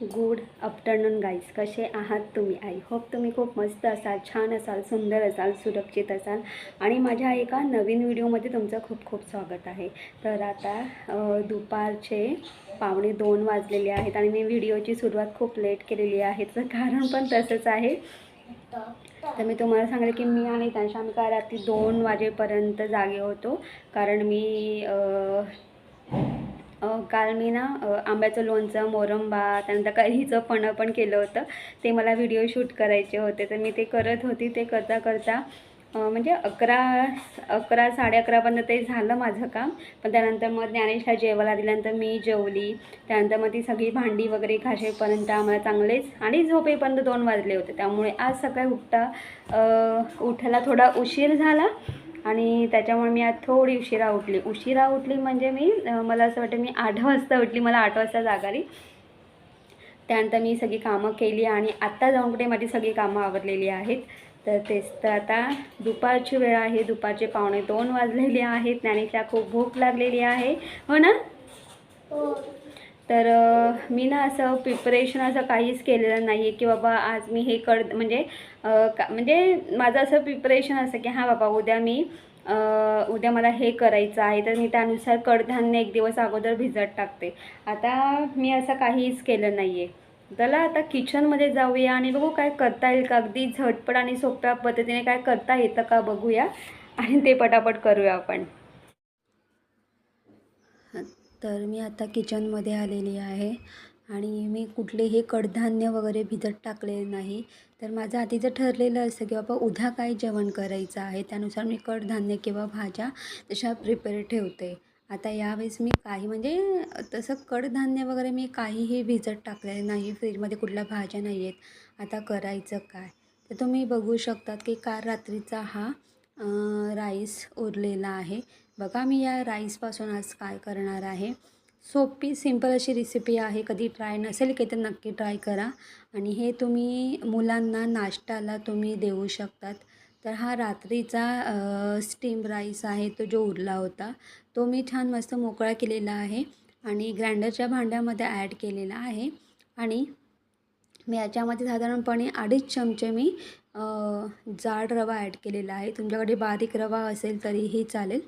Good afternoon guys कसे आहात तुम्ही? आय होप तुम्ही खूप मस्त असाल छान असाल सुंदर असाल सुरक्षित असाल. आणि माझ्या एका नवीन व्हिडिओमध्ये तुमचं खूप खूप स्वागत आहे. तर आता दुपारचे पावणे दोन वाजलेले आहेत आणि मी व्हिडिओची सुरुवात खूप लेट केलेली आहे. तर कारण पण तसंच आहे. तर मी तुम्हाला सांगेल की मी आणि त्यांच्या आम्ही काय रात्री दोन वाजेपर्यंत जागे होतो. कारण मी काल मी ना आंब्याचं लोणचं मोरंबा त्यानंतर कैरीचं फणं पण केलं होतं. ते मला व्हिडिओ शूट करायचे होते. तर मी ते करत होती. ते करता करता म्हणजे अकरा अकरा साडे अकरापर्यंत ते झालं माझं काम. पण त्यानंतर मग ज्ञानेशला जेवायला दिल्यानंतर मी जेवली. त्यानंतर मग ती सगळी भांडी वगैरे घासेपर्यंत आम्हाला चांगलेच आणि झोपेपर्यंत दोन वाजले होते. त्यामुळे आज सकाळी उठता उठायला थोडा उशीर झाला. आणि त्याच्यामुळे मी आज थोडी उशिरा उठली. उशिरा उठली म्हणजे मी मला असं वाटतं मी आठ वाजता उठली. मला आठ वाजता जाग त्यानंतर मी सगळी कामं केली आणि आत्ता जाऊन कुठे माझी सगळी कामं आवरलेली आहेत. तर तेच तर आता दुपारची वेळ आहे. दुपारचे पावणे दोन वाजलेले आहेत. ज्ञानेशला खूप भूक लागलेली आहे. हो ना? हो. तर मी ना असं प्रिपरेशन असं काहीच केलेलं नाही आहे की बाबा आज मी हे कड म्हणजे का म्हणजे माझं असं प्रिपरेशन असं की हां बाबा उद्या मी उद्या मला हे करायचं आहे तर मी त्यानुसार कडधान्य एक दिवस अगोदर भिजत टाकते. आता मी असं काहीच केलं नाही आहे चला आता किचनमध्ये जाऊया आणि बघू काय करता येईल का? अगदी झटपट आणि सोप्या पद्धतीने काय करता येतं का बघूया. आणि ते पटापट करूया आपण. तर मी आता किचनमध्ये आलेली आहे आणि मी कुठलेही कडधान्य वगैरे भिजत टाकलेले नाही. तर माझं आधीचं ठरलेलं असतं की बाबा उद्या काय जेवण करायचं आहे त्यानुसार मी कडधान्य किंवा भाज्या तशा प्रिपेअर ठेवते. आता यावेळेस मी काही म्हणजे तसं कडधान्य वगैरे मी काहीही भिजत टाकलेलं नाही फ्रीजमध्ये कुठल्या भाज्या नाही आहेत. आता करायचं काय? तर तुम्ही बघू शकतात की काल रात्रीचा हा राईस उरलेला आहे. बघा मी या राईसपासून आज काय करणार आहे. सोपी सिंपल अशी रेसिपी आहे. कधी ट्राय नसेल की तर नक्की ट्राय करा. आणि हे तुम्ही मुलांना नाश्त्याला तुम्ही देऊ शकतात. तर हा रात्रीचा स्टीम राईस आहे. तो जो उरला होता तो मी छान मस्त मोकळा केलेला आहे. आणि ग्राइंडरच्या भांड्यामध्ये ॲड केलेला आहे. आणि मी याच्यामध्ये साधारणपणे अडीच चमचे मी जाड रवा ॲड केलेला आहे. तुमच्याकडे बारीक रवा असेल तरीही चालेल.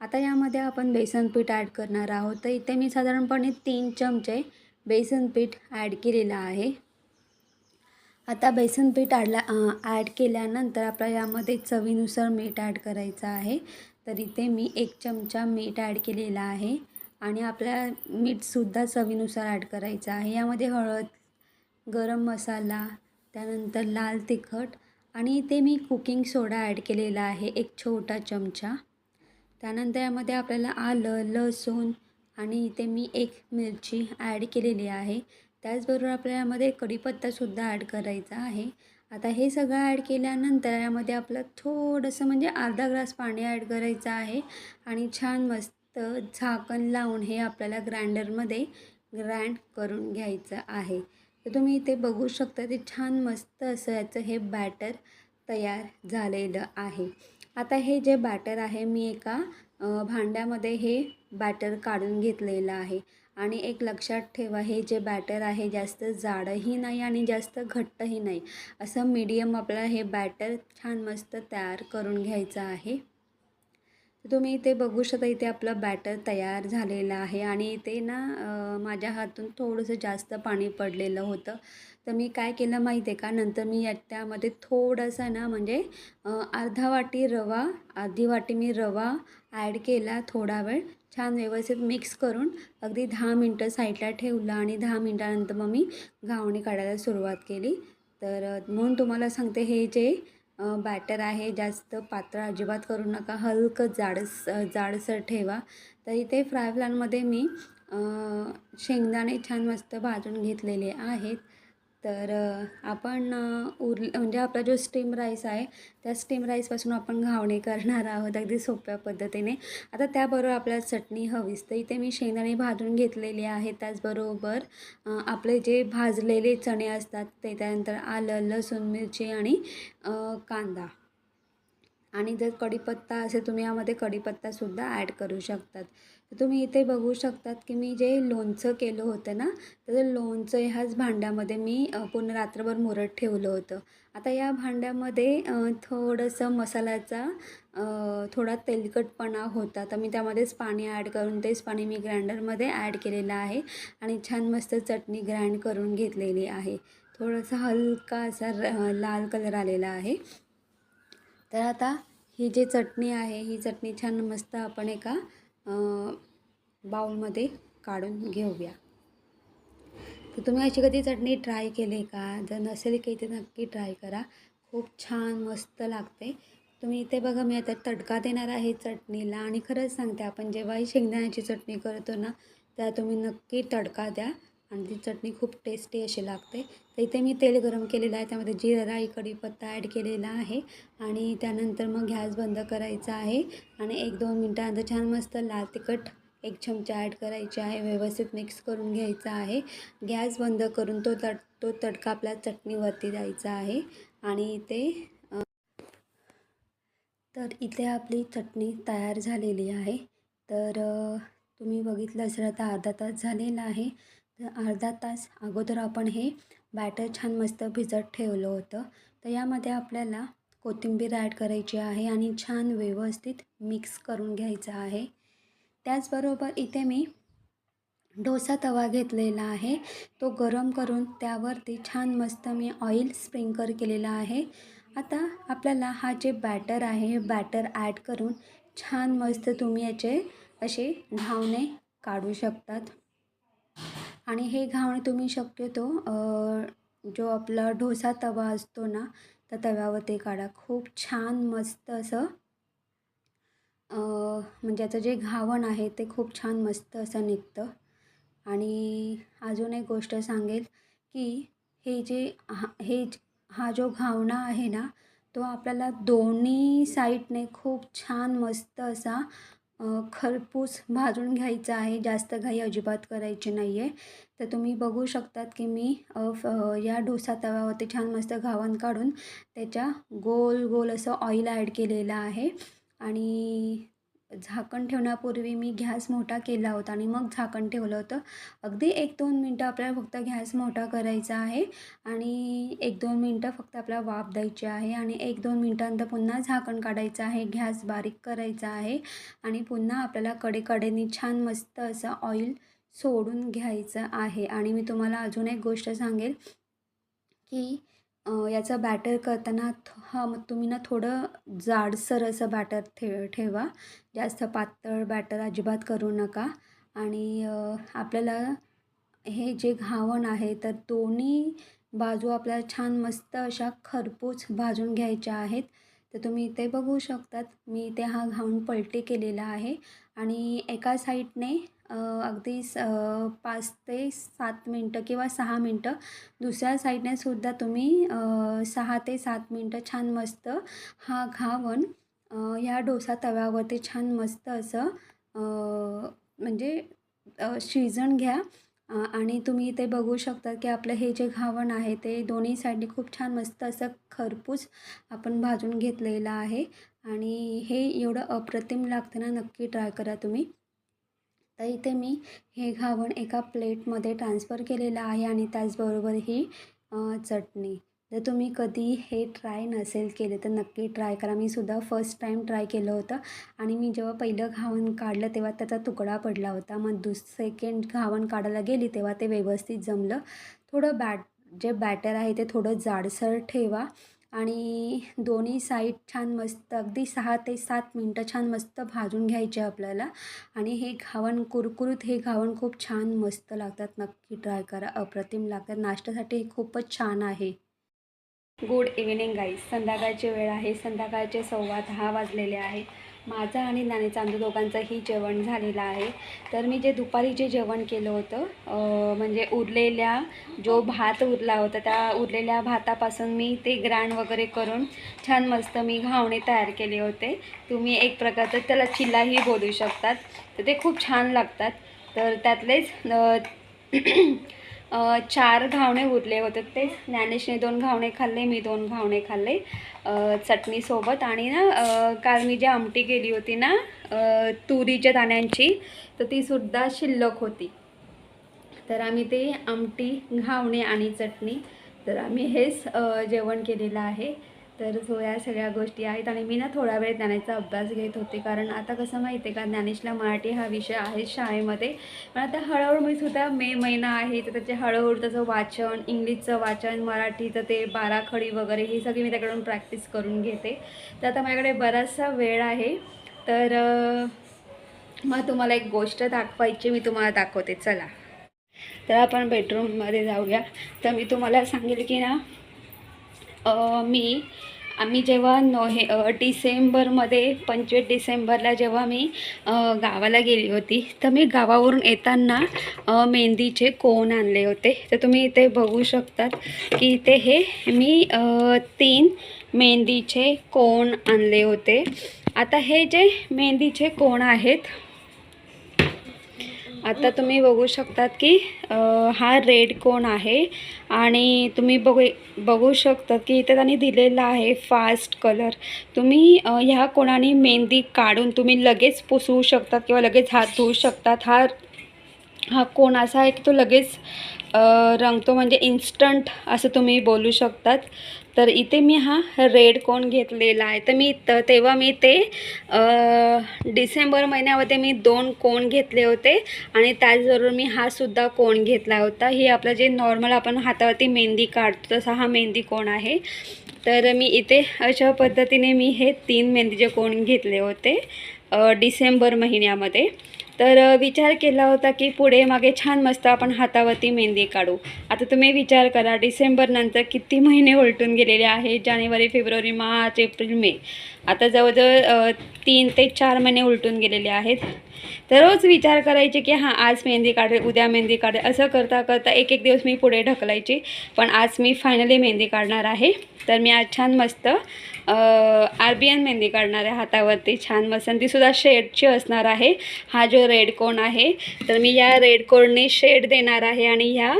आता यामध्ये आपण बेसन पीठ ॲड करणार आहोत. तर इथे मी साधारणपणे तीन चमचे बेसन पीठ ॲड केलेलं आहे. आता बेसन पीठ ॲडला ॲड केल्यानंतर आपल्याला यामध्ये चवीनुसार मीठ ॲड करायचं आहे. तर इथे मी एक चमचा मीठ ॲड केलेला आहे. आणि आपल्या मीठसुद्धा चवीनुसार ॲड करायचं आहे. यामध्ये हळद गरम मसाला त्यानंतर लाल तिखट आणि इथे मी कुकिंग सोडा ॲड केलेला आहे. एक छोटा चमचा. त्यानंतर यामध्ये आपल्याला आलं लसूण आणि इथे मी एक मिरची ॲड केलेली आहे. त्याचबरोबर आपल्याला यामध्ये कढीपत्तासुद्धा ॲड करायचा आहे. आता हे सगळं ॲड केल्यानंतर यामध्ये आपलं थोडंसं म्हणजे अर्धा ग्लास पाणी ॲड करायचं आहे. आणि छान मस्त झाकण लावून हे आपल्याला ग्राइंडरमध्ये ग्राइंड करून घ्यायचं आहे. तर तुम्ही इथे बघू शकता ते छान मस्त असं याचं हे बॅटर तयार झालेलं आहे. आता हे जे बॅटर आहे मी एका भांड्यामध्ये हे बॅटर काढून घेतलेलं आहे. आणि एक लक्षात ठेवा हे जे बॅटर आहे जास्त जाडही नाही आणि जास्त घट्टही नाही. असं मीडियम आपलं हे बॅटर छान मस्त तयार करून घ्यायचं आहे. तुम्ही इथे बघू शकता इथे आपलं बॅटर तयार झालेलं आहे आणि इथे ना माझ्या हातून थोडंसं जास्त पाणी पडलेलं होतं. तर मी काय केलं माहिती आहे का? नंतर मी या त्यामध्ये थोडंसं ना म्हणजे अर्धा वाटी रवा अर्धी वाटी मी रवा ॲड केला थोडा वेळ. छान व्यवस्थित मिक्स करून अगदी दहा मिनटं साईडला ठेवलं आणि दहा मिनटानंतर मग मी घावणी काढायला सुरुवात केली. तर म्हणून तुम्हाला सांगते हे जे बॅटर आहे. जास्त पातळ अजिबात करू नका. हलकं जाडस जाडसर ठेवा. तर इथे फ्राय पॅनमध्ये मी शेंगदाणे छान मस्त भाजून घेतलेले आहेत. तर आपण उर म्हणजे आपला जो स्टीम राईस आहे त्या स्टीम राईसपासून आपण घावणे करणार आहोत अगदी सोप्या पद्धतीने. आता त्याबरोबर आपल्याला चटणी हवीच. तर इथे मी शेंगदाणे भाजून घेतलेली आहे त्याचबरोबर आपले जे भाजलेले चणे असतात ते त्यानंतर आलं लसूण मिरची आणि कांदा. आणि जर कढीपत्ता असेल तुम्ही यामध्ये कढीपत्तासुद्धा ॲड करू शकतात. तर तुम्ही इथे बघू शकतात की मी जे लोणचं केलं होतं ना तर लोणचं ह्याच भांड्यामध्ये मी पूर्ण रात्रभर मुरत ठेवलं होतं. आता या भांड्यामध्ये थोडंसं मसाल्याचा थोडा तेलकटपणा होता. तर मी त्यामध्येच पाणी ॲड करून तेच पाणी मी ग्राइंडरमध्ये ॲड केलेलं आहे आणि छान मस्त चटणी ग्राइंड करून घेतलेली आहे. थोडासा हलका असा लाल कलर आलेला आहे. तर आता ही जी चटणी आहे ही चटणी छान मस्त आपण एका बाउलमध्ये काढून घेऊया. तर तुम्ही अशी कधी चटणी ट्राय केली का? जर नसेल की ते नक्की ट्राय करा. खूप छान मस्त लागते. तुम्ही इथे बघा मी आता तडका देणार आहे चटणीला आणि खरंच सांगते आपण जेव्हाही शेंगदाण्याची चटणी करतो ना त्या तुम्ही नक्की तडका द्या. आणि ती चटणी खूप टेस्टी अशी लागते. तर इथे मी तेल गरम केलेलं आहे. त्यामध्ये जिरा राई कढीपत्ता ॲड केलेला आहे. आणि त्यानंतर मग गॅस बंद करायचा आहे. आणि एक दोन मिनटानंतर छान मस्त लाल तिखट एक चमचा ॲड करायची आहे. व्यवस्थित मिक्स करून घ्यायचा आहे. गॅस बंद करून तो तड तो तडका आपल्या चटणीवरती द्यायचा आहे. आणि इथे तर इथे आपली चटणी तयार झालेली आहे. तर तुम्ही बघितलं असेल आता अर्धा तास झालेला आहे. तर अर्धा तास अगोदर आपण हे बॅटर छान मस्त भिजत ठेवलं होतं. तर यामध्ये आपल्याला कोथिंबीर ॲड करायची आहे आणि छान व्यवस्थित मिक्स करून घ्यायचं आहे. त्याचबरोबर इथे मी डोसा तवा घेतलेला आहे. तो गरम करून त्यावरती छान मस्त मी ऑइल स्प्रिंकर केलेला आहे. आता आपल्याला हा जे बॅटर आहे हे बॅटर ॲड करून छान मस्त तुम्ही याचे असे घावणे काढू शकतात. आणि हे घावणे तुम्ही शक्यतो जो आपला डोसा तवा असतो ना त्या तव्यावरती काढा. खूप छान मस्त असं म्हणजे याचं जे घावण आहे ते खूप छान मस्त असं निघतं. आणि अजून एक गोष्ट सांगेल की हे जे हा हे हा जो घावणा आहे ना तो आपल्याला दोन्ही साईडने खूप छान मस्त असा खरपूस भाजून घ्यायचा आहे. जास्त घाई अजिबात करायची नाही आहे तर तुम्ही बघू शकतात की मी फ या डोसा तव्यावरती छान मस्त घावण काढून त्याच्या गोल गोल असं ऑइल ॲड केलेलं आहे. आणि झाकण ठेवण्यापूर्वी मी गॅस मोठा केला होता आणि मग झाकण ठेवलं होतं. अगदी एक दोन मिनटं आपल्याला फक्त गॅस मोठा करायचा आहे आणि एक दोन मिनटं फक्त आपल्याला वाफ द्यायची आहे आणि एक दोन मिनटानंतर पुन्हा झाकण काढायचं आहे गॅस बारीक करायचा आहे आणि पुन्हा आपल्याला कडेकडेने छान मस्त असं ऑइल सोडून घ्यायचं आहे. आणि मी तुम्हाला अजून एक गोष्ट सांगेल की याचा बॅटर करताना थ- हा मग तुम्ही ना थोडं जाडसर असं बॅटर ठे ठेवा. जास्त पातळ बॅटर अजिबात करू नका. आणि आपल्याला हे जे घावण आहे तर दोन्ही बाजू आपल्याला छान मस्त अशा खरपूस भाजून घ्यायच्या आहेत. तर तुम्ही इथे बघू शकतात. मी इथे हा घावण पलटी केलेला आहे. आणि एका साईडने अगदी स पाच ते सात मिनटं किंवा सहा मिनटं. दुसऱ्या साईडने सुद्धा तुम्ही सहा ते सात मिनटं छान मस्त हा घावन ह्या डोसा तव्यावरती छान मस्त असं म्हणजे शिजण घ्या. आणि तुम्ही इथे बघू शकता की आपलं हे जे घावण आहे ते दोन्ही साईडने खूप छान मस्त असं खरपूस आपण भाजून घेतलेलं आहे. आणि हे एवढं अप्रतिम लागतं ना नक्की ट्राय करा तुम्ही. तर इथे मी हे घावण एका प्लेटमध्ये ट्रान्सफर केलेलं आहे आणि त्याचबरोबर ही चटणी. जर तुम्ही कधी हे ट्राय नसेल केले तर नक्की ट्राय करा. मी सुद्धा फर्स्ट टाईम ट्राय केलं होतं आणि मी जेव्हा पहिलं घावण काढलं तेव्हा त्याचा तुकडा पडला होता. मग दुस सेकंड घावण काढायला गेली तेव्हा ते व्यवस्थित जमलं. थोडं बॅट जे बॅटर आहे ते थोडं जाडसर ठेवा. आणि दोन्ही साईड छान मस्त अगदी सहा ते सात मिनटं छान मस्त भाजून घ्यायचे आपल्याला. आणि हे घावण कुरकुरीत हे घावण खूप छान मस्त लागतात. नक्की ट्राय करा. अप्रतिम लागतात. नाश्त्यासाठी हे खूपच छान आहे. गुड इव्हिनिंग गाईज संध्याकाळची वेळ आहे. संध्याकाळचे सव्वा दहा वाजलेले आहे. माझा आणि नाणे आमच्या दोघांचंही जेवण झालेलं आहे. तर मी जे दुपारी जे जेवण केलं होतं म्हणजे उरलेल्या जो भात उरला होता त्या उरलेल्या भातापासून मी ते ग्रँड वगैरे करून छान मस्त मी घावणे तयार केले होते. तुम्ही एक प्रकारचं त्याला चिल्लाही बोलू शकतात. तर ते खूप छान लागतात. तर त्यातलेच चार घावणे उरले होते ते. ज्ञानेशने दोन घावणे खाल्ले मी दोन घावणे खाल्ले चटणीसोबत आणि ना काल मी जी आमटी केली होती ना तुरीच्या दाण्यांची तर तीसुद्धा शिल्लक होती. तर आम्ही ते आमटी घावणे आणि चटणी तर आम्ही हेच जेवण केलेलं आहे. तर सो या सगळ्या गोष्टी आहेत आणि मी ना थोडा वेळ ज्ञानेचा अभ्यास घेत होते कारण आता कसं माहिती आहे का ज्ञानेशला मराठी हा विषय आहे शाळेमध्ये. पण आता हळूहळू मी सुद्धा मे महिना आहे तर त्याचे हळूहळू त्याचं वाचन इंग्लिशचं वाचन मराठीचं ते बाराखडी वगैरे हे सगळी मी त्याकडून प्रॅक्टिस करून घेते. तर आता माझ्याकडे बराचसा वेळ आहे. तर मग तुम्हाला एक गोष्ट दाखवायची मी तुम्हाला दाखवते. चला. तर आपण बेडरूममध्ये जाऊया. तर मी तुम्हाला सांगेल की ना मी आम्ही जेव्हा नोहे डिसेंबरमध्ये पंचवीस डिसेंबरला जेव्हा मी गावाला गेली होती तर मी गावावरून येताना मेहंदीचे कोण आणले होते? तर तुम्ही इथे बघू शकतात की इथे हे मी तीन मेहंदीचे कोण आणले होते. आता हे जे मेहंदीचे कोण आहेत आता तुम्ही बघू शकतात की हा रेड कोण आहे आणि तुम्ही बघू बघू शकतात की इथे त्यांनी दिलेला आहे फास्ट कलर. तुम्ही ह्या कोणाने मेहंदी काढून तुम्ही लगेच पुसवू शकतात किंवा लगेच हात धुवू शकतात. हा हा कोण असा आहे की तो लगेच रंगतो म्हणजे इन्स्टंट असं तुम्ही बोलू शकतात. तर इथे मी हा रेड कोण घेतलेला आहे. तर मी त तेव्हा मी ते डिसेंबर महिन्यामध्ये मी दोन कोण घेतले होते आणि त्याचबरोबर मी हा सुद्धा कोण घेतला होता. ही आपलं जे नॉर्मल आपण हातावरती मेहंदी काढतो तसा हा मेहंदी कोण आहे. तर मी इथे अशा पद्धतीने मी हे तीन मेहंदीचे कोण घेतले होते डिसेंबर महिन्यामध्ये. तर विचार केला होता की पुढे मागे छान मस्त आपण हातावरती मेहंदी काढू. आता तुम्ही विचार करा डिसेंबरनंतर किती महिने उलटून गेलेले आहेत जानेवारी फेब्रुवारी मार्च एप्रिल मे. आता जवळजवळ तीन ते चार महिने उलटून गेलेले आहेत. तर रोज विचार करायचे की हां आज मेहंदी काढेल उद्या मेहंदी काढेल असं करता करता एक एक दिवस मी पुढे ढकलायची. पण आज मी फायनली मेहंदी काढणार आहे. तर मी आज छान मस्त आरबीएन मेहंदी काढणार आहे हातावरती. छान मस्त. आणि तीसुद्धा शेडची असणार आहे. हा जो रेड कोण आहे तर मी या रेड कोणने शेड देणार आहे. आणि ह्या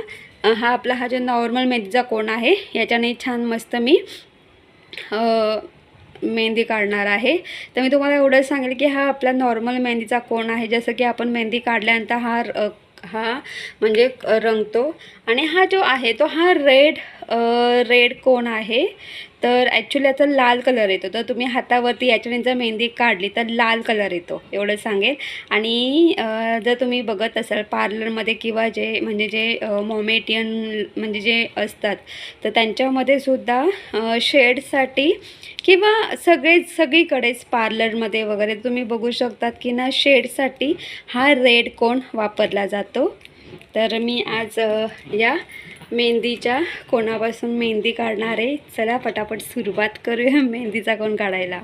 हा आपला हा जो नॉर्मल मेहंदीचा कोण आहे याच्याने छान मस्त मी मेहंदी काढणार आहे. तर मी तुम्हाला एवढं सांगेल की हा आपला नॉर्मल मेहंदीचा कोण आहे? जसं की आपण मेहंदी काढल्यानंतर हा र- हा म्हणजे रंगतो आणि हा जो आहे तो हा रेड रेड कोण आहे? तर ॲक्च्युली याचा लाल कलर येतो. तर तुम्ही हातावरती याच्याने जर मेहंदी काढली तर लाल कलर येतो. एवढं सांगेल. आणि जर तुम्ही बघत असाल पार्लरमध्ये किंवा जे म्हणजे जे मॉमेटियन म्हणजे जे असतात तर त्यांच्यामध्ये सुद्धा शेडसाठी किंवा सगळे सगळीकडेच पार्लरमध्ये वगैरे तुम्ही बघू शकतात की ना शेडसाठी हा रेड कोण वापरला जातो. तर मी आज या मेहंदीच्या कोणापासून मेहंदी काढणार आहे चला पटापट सुरुवात करूया मेहंदीचा कोण काढायला.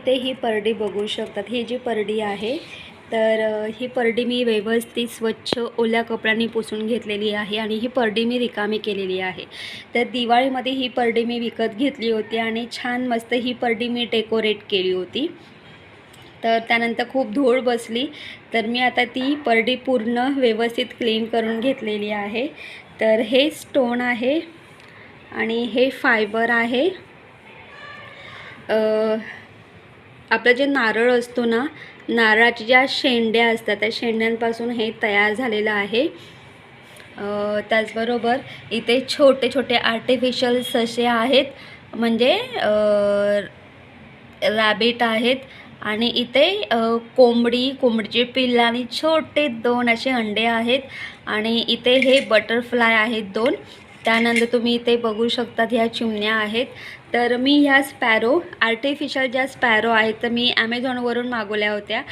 इथे ही परडी बघू शकतात. ही जी परडी आहे तर ही परडी मी व्यवस्थित स्वच्छ ओल्या कपड्यांनी पुसून घेतलेली आहे आणि ही परडी मी रिकामी केलेली आहे. तर दिवाळीमध्ये ही परडी मी विकत घेतली होती आणि छान मस्त ही परडी मी डेकोरेट केली होती. तर त्यानंतर खूप धूळ बसली. तर मी आता ती परडी पूर्ण व्यवस्थित क्लीन करून घेतलेली आहे. तर हे स्टोन आहे आणि हे फायबर आहे. आपलं जे नारळ असतो ना नारळाच्या ज्या शेंड्या असतात त्या शेंड्यांपासून हे तयार झालेलं आहे. त्याचबरोबर इथे छोटे छोटे आर्टिफिशियल ससे आहेत. म्हणजे रॅबिट आहेत. आणि इथे कोंबडी कोंबडीचे पिल्ला आणि छोटे दोन असे अंडे आहेत. आणि इथे हे बटरफ्लाय आहेत दोन. त्यानंतर तुम्ही इथे बघू शकतात ह्या चिमण्या आहेत. तर मी ह्या स्पॅरो आर्टिफिशल ज्या स्पॅरो आहेत तर मी ॲमेझॉनवरून मागवल्या होत्या.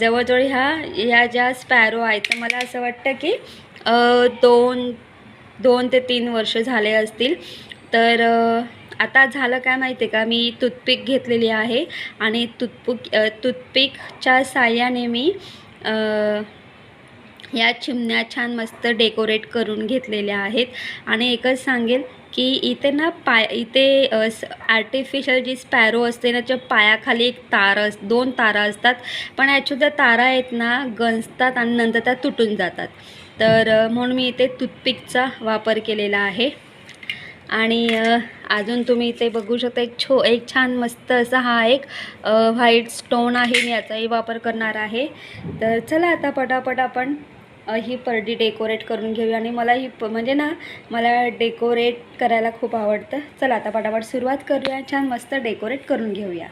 जवळजवळ ह्या ह्या ज्या स्पॅरो आहेत तर मला असं वाटतं की दोन दोन ते तीन वर्ष झाले असतील. तर आता झालं काय माहिती आहे का? मी टूथपिक घेतलेली आहे आणि टूथपिक टूथपिकच्या साह्याने मी या चिमण्या छान मस्त डेकोरेट करून घेतलेल्या आहेत. आणि एकच सांगेल की इथे ना पाय इथे आर्टिफिशियल जी स्पॅरो असते ना त्या पायाखाली एक तार अस दोन तारा असतात. पण ॲक्च्युली त्या तारा आहेत ना गंजतात आणि नंतर त्या तुटून जातात. तर म्हणून मी इथे टूथपिकचा वापर केलेला आहे. आणि अजून तुम्ही इथे बघू शकता एक छो एक छान मस्त असा हा एक व्हाईट स्टोन आहे. मी याचाही वापर करणार आहे. तर चला आता पटापट आपण ही परडी डेकोरेट करून घेऊया आणि मला ही प म्हणजे ना मला डेकोरेट करायला खूप आवडतं. चला आता पटापट सुरुवात करूया. छान मस्त डेकोरेट करून घेऊया.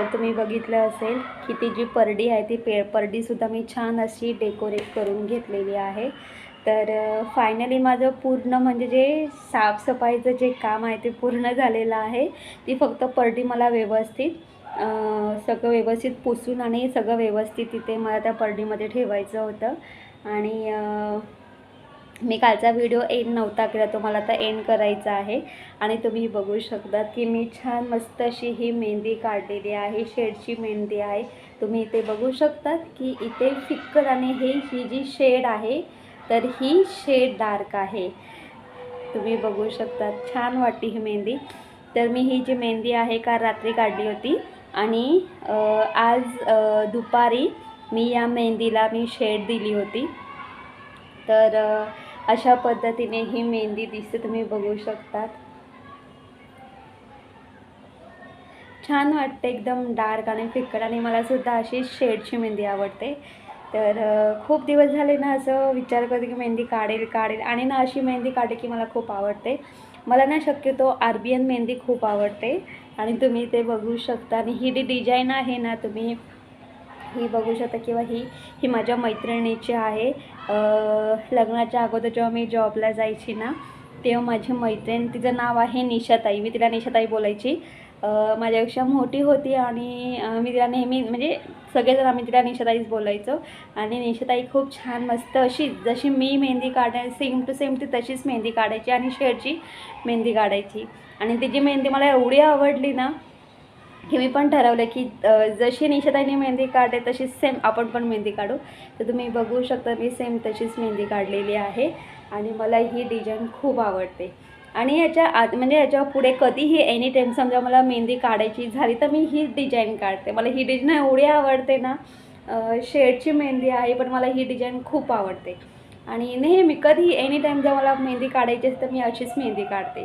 तर तुम्ही बघितलं असेल की ती जी परडी आहे ती पे परडीसुद्धा मी छान अशी डेकोरेट करून घेतलेली आहे. तर फायनली माझं पूर्ण म्हणजे जे साफसफाईचं जे काम आहे ते पूर्ण झालेलं आहे. ती फक्त परडी मला व्यवस्थित सगळं व्यवस्थित पुसून आणि सगळं व्यवस्थित तिथे मला त्या परडीमध्ये ठेवायचं होतं. आणि मी कालचा व्हिडिओ एंड नव्हता केला तो मला आता एंड करायचा आहे. आणि तुम्ही बघू शकता की मी छान मस्त अशी ही मेहंदी काढलेली आहे शेडची मेहंदी आहे. तुम्ही इथे बघू शकतात की इथे फिक्कट आणि हे ही जी शेड आहे तर ही शेड डार्क आहे. तुम्ही बघू शकता छान वाटते ही मेहंदी. तर मी ही जी मेहंदी आहे काल रात्री काढली होती. आणि आज दुपारी मी या मेहंदीला मी शेड दिली होती. तर अशा पद्धतीने ही मेहंदी दिसते तुम्ही बघू शकतात. छान वाटते एकदम डार्क आणि फिक्कट आणि मला सुद्धा अशी शेडची मेहंदी आवडते. तर खूप दिवस झाले ना असं विचार करते की मेहंदी काढेल काढेल आणि ना अशी मेहंदी काढे की मला खूप आवडते. मला ना शक्यतो आरबीएन मेहंदी खूप आवडते आणि तुम्ही ते बघू शकता आणि ही जी डिझाईन आहे ना तुम्ही ही बघू शकता किंवा ही ही माझ्या मैत्रिणीची आहे. लग्नाच्या अगोदर जेव्हा मी जॉबला जायची ना तेव्हा माझी मैत्रीण तिचं नाव आहे निशाताई. मी तिला निशाताई बोलायची. माझ्यापेक्षा मोठी होती आणि मी तिला नेहमी म्हणजे सगळेजण आम्ही तिला निशाताईच बोलायचो. आणि निशाताई खूप छान मस्त अशी जशी मी मेहंदी काढाय सेम टू सेम ती तशीच मेहंदी काढायची आणि शेडची मेहंदी काढायची. आणि तिची मेहंदी मला एवढी आवडली ना हे मी पण ठरवलं की जशी निशाताईने मेहंदी काढते तशीच सेम आपण पण मेहंदी काढू. तर तुम्ही बघू शकता मी सेम तशीच मेहंदी काढलेली आहे आणि मला ही डिझाईन खूप आवडते. आणि याच्या आत म्हणजे याच्यापुढे कधीही एनी टाईम समजा मला मेहंदी काढायची झाली तर मी ही डिझाईन काढते. मला ही डिझाईन एवढी आवडते ना शेडची मेहंदी आहे पण मला ही डिझाईन खूप आवडते. आणि नेहमी कधीही एनी टाईम जर मला मेहंदी काढायची असते तर मी अशीच मेहंदी काढते.